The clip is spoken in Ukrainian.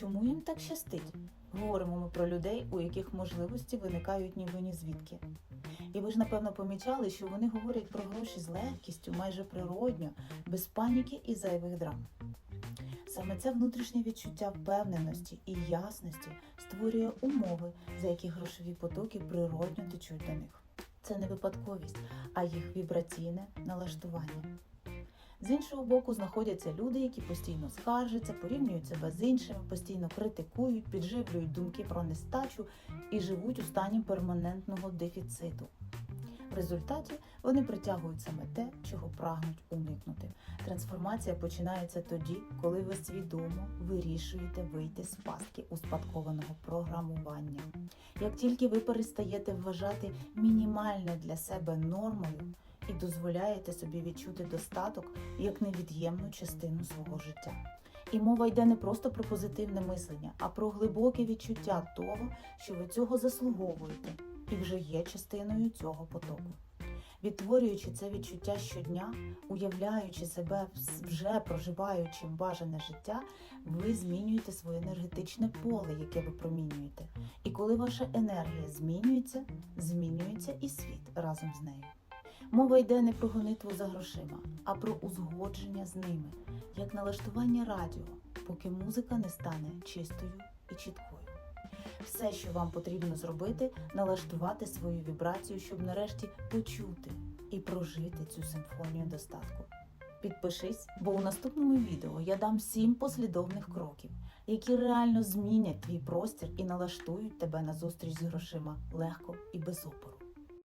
Чому їм так щастить? Говоримо ми про людей, у яких можливості виникають ніби ні звідки. І ви ж напевно помічали, що вони говорять про гроші з легкістю, майже природньо, без паніки і зайвих драм. Саме це внутрішнє відчуття впевненості і ясності створює умови, за які грошові потоки природньо течуть до них. Це не випадковість, а їх вібраційне налаштування. З іншого боку, знаходяться люди, які постійно скаржаться, порівнюють себе з іншими, постійно критикують, підживлюють думки про нестачу і живуть у стані перманентного дефіциту. В результаті вони притягують саме те, чого прагнуть уникнути. Трансформація починається тоді, коли ви свідомо вирішуєте вийти з пастки успадкованого програмування. Як тільки ви перестаєте вважати мінімальне для себе нормою і дозволяєте собі відчути достаток як невід'ємну частину свого життя. І мова йде не просто про позитивне мислення, а про глибоке відчуття того, що ви цього заслуговуєте і вже є частиною цього потоку. Відтворюючи це відчуття щодня, уявляючи себе вже проживаючим бажане життя, ви змінюєте своє енергетичне поле, яке ви промінюєте. І коли ваша енергія змінюється, змінюється і світ разом з нею. Мова йде не про гонитву за грошима, а про узгодження з ними, як налаштування радіо, поки музика не стане чистою і чіткою. Все, що вам потрібно зробити, налаштувати свою вібрацію, щоб нарешті почути і прожити цю симфонію достатку. Підпишись, бо у наступному відео я дам сім послідовних кроків, які реально змінять твій простір і налаштують тебе на зустріч з грошима легко і без опору.